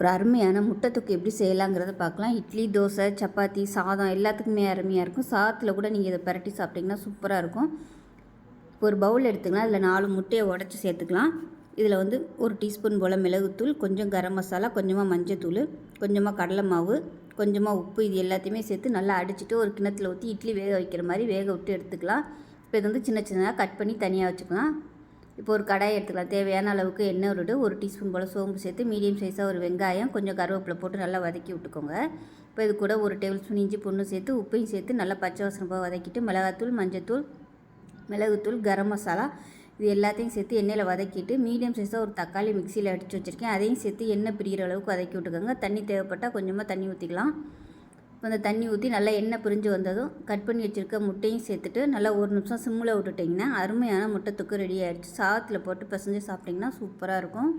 ஒரு அருமையான முட்டை தொக்கு எப்படி செய்யலாங்கிறத பார்க்கலாம். இட்லி தோசை சப்பாத்தி சாதம் எல்லாத்துக்குமே அருமையாக இருக்கும். சாதத்தில் கூட நீங்கள் இதை பரட்டி சாப்பிட்டிங்கன்னா சூப்பராக இருக்கும். ஒரு பவுல் எடுத்துக்கலாம். அதில் நாலு முட்டையை உடச்சி சேர்த்துக்கலாம். இதில் வந்து ஒரு டீஸ்பூன் போல் மிளகுத்தூள் கொஞ்சம் கரம் மசாலா கொஞ்சமாக மஞ்சத்தூள் கொஞ்சமாக கடலை மாவு கொஞ்சமாக உப்பு இது எல்லாத்தையுமே சேர்த்து நல்லா அடிச்சுட்டு ஒரு கிணத்துல ஊற்றி இட்லி வேக வைக்கிற மாதிரி வேக விட்டு எடுத்துக்கலாம். இப்போ இது வந்து சின்ன சின்னதாக கட் பண்ணி தனியாக வச்சுக்கலாம். இப்போ ஒரு கடாய் எடுத்துக்கலாம். தேவையான அளவுக்கு எண்ணெய் விட்டு ஒரு டீஸ்பூன் போல் சோம்பு சேர்த்து மீடியம் சைஸாக ஒரு வெங்காயம் கொஞ்சம் கருவேப்பிலை போட்டு நல்லா வதக்கி விட்டுக்கோங்க. இப்போ இது கூட ஒரு டேபிள் ஸ்பூன் இஞ்சி பொண்ணு சேர்த்து உப்பையும் சேர்த்து நல்லா பச்சை வாசனை போக வதக்கிட்டு மிளகாத்தூள் மஞ்சத்தூள் மிளகுத்தூள் கரம் மசாலா இது எல்லாத்தையும் சேர்த்து எண்ணெயில் வதக்கிட்டு மீடியம் சைஸாக ஒரு தக்காளி மிக்சியில் அடித்து வச்சுருக்கேன். அதையும் சேர்த்து எண்ணெய் பிரிகிற அளவுக்கு வதக்கி விட்டுக்கோங்க. தண்ணி தேவைப்பட்டால் கொஞ்சமாக தண்ணி ஊற்றிக்கலாம் இப்போ அந்த தண்ணி ஊற்றி நல்லா எண்ணெய் பிரிஞ்சு வந்ததும் கட் பண்ணி வச்சுருக்க முட்டையும் சேர்த்துட்டு நல்லா ஒரு நிமிஷம் சிம்மில் விட்டுட்டிங்கன்னா அருமையான முட்டை தொக்கு ரெடி ஆகிடுச்சு சாதத்தில் போட்டு பிசைஞ்சு சாப்பிட்டிங்கன்னா சூப்பராக இருக்கும்.